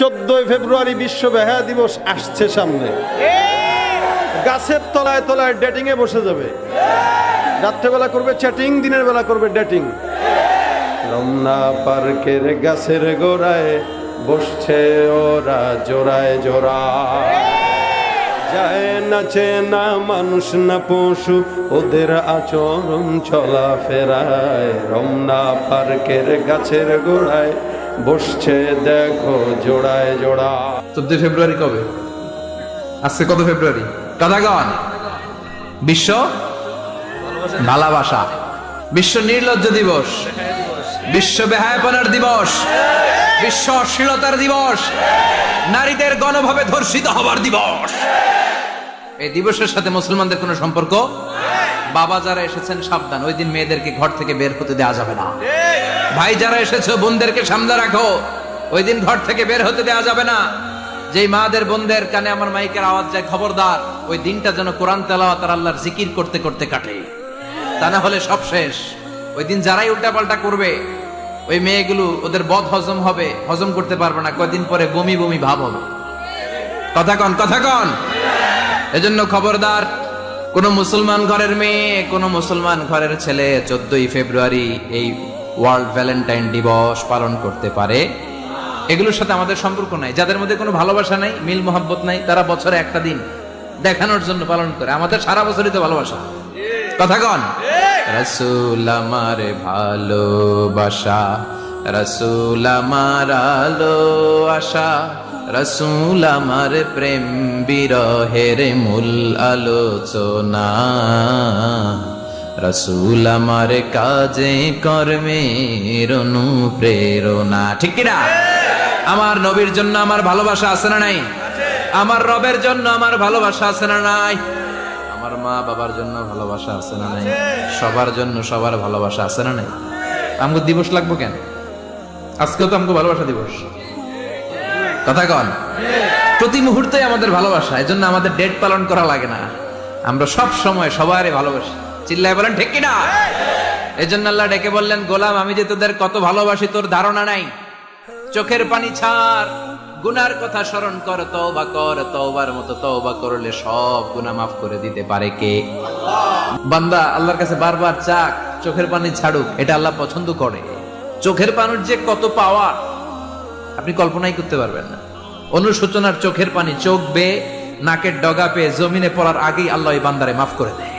চোদ্দই ফেব্রুয়ারি বিশ্ব বেহা দিবস আসছে সামনে। গাছের তলায় তলায় ডেটিং এ বসে যাবে। রাত্রেবেলা করবে চ্যাটিং দিনের বেলা করবে ডেটিং রমনা পার্কের গাছের গোড়ায় বসছে ওরা জোড়ায় জোড়া। যায় নাচে না মানুষ না পশু, ওদের আচরণ চলা ফেরায় রমনা পার্কের গাছের গোড়ায় বসছে দেখো জোড়ায় জোড়া। চোদ্দই ফেব্রুয়ারি কবে? আজকে কত ফেব্রুয়ারি? কথাগণ বিশ্ব ভালোবাসা। বিশ্ব নির্লজ্জ দিবস। বিশ্ব বেহায়াপনার দিবস। বিশ্ব অশ্লীলতার দিবস। নারীদের গণভাবে ধর্ষিত হবার দিবস। এই দিবসের সাথে মুসলমানদের কোনো সম্পর্ক? বাবা যারা এসেছেন সাবধান, ওই দিন মেয়েদেরকে ঘর থেকে বের হতে দেওয়া যাবে না। ভাই, যারা এসেছ, বোনদেরকে সামনে রাখো। ওই দিন ঘর থেকে বের হতে দেওয়া যাবে না। যেই মাদের বোনদের কানে আমার মাইকের আওয়াজ যায়, খবরদার, ওই দিনটা যেন কোরআন তেলাওয়াত আর আল্লাহর জিকির করতে করতে কাটে। তা না হলে সব শেষ। ওই দিন যারাই উল্টাপাল্টা করবে, ওই মেয়েগুলো ওদের বদ হজম হবে, হজম করতে পারবে না। কয়দিন পরে বমি বমি ভাব হবে। কথা কন কথা কন। এজন্য খবরদার, কোন মুসলমান ঘরের মেয়ে, কোন মুসলমান ঘরের ছেলে, চোদ্দই ফেব্রুয়ারি এই ওয়ার্ল্ড ভ্যালেন্টাইন দিবস পালন করতে পারে। এগুলোর সাথে আমাদের সম্পর্ক নাই। যাদের মধ্যে কোনো ভালোবাসা নাই, মিল মোহাব্বত নাই, তারা বছরে একটা দিন দেখানোর জন্য পালন করে। আমাদের সারা বছরই তো ভালোবাসা। কথা কন? রসুল আমার ভালোবাসা, রসুল আমার আলো আশা, রসুল আমার প্রেম বিরহের মূল আলোচনা। রসুল আমার কাজে কর্মের অনুপ্রেরণা। ঠিক কিনা? আমার নবীর জন্য আমার ভালোবাসা আছে না নাই? আমার রবের জন্য আমার ভালোবাসা আছে না নাই? আমার মা বাবার জন্য ভালোবাসা আছে না নাই? সবার জন্য সবার ভালোবাসা আছে না নাই? আমগো দিবস লাগবো কেন? আজকেও তো আমগো ভালোবাসা দিবস। কথা কন। প্রতি মুহূর্তে আমাদের ভালোবাসা এই জন্য আমাদের ডেট পালন করা লাগে না। আমরা সব সময় সবারই ভালোবাসি। চিল্লায় বলেন, ঠিক কিনা? এই জন্য আল্লাহ ডেকে বললেন, গোলাম, আমি যে তোদের কত ভালোবাসি, তোর ধারণা নাই। চোখের পানি ছাড়। গুনার কথা স্মরণ কর, তওবা কর, তওবার মতো তওবা করলে সব গুনাহ মাফ করে দিতে পারে কে? বান্দা, আল্লাহর কাছে বারবার চাক, চোখের পানি ছাড়ুক, এটা আল্লাহ পছন্দ করে। চোখের পানির যে কত পাওয়ার, আপনি কল্পনাই করতে পারবেন না। অনুশোচনার চোখের পানি চোখ বে নাকের ডগা পেয়ে, জমিনে পড়ার আগেই আল্লাহ এই বান্দারে মাফ করে দেয়।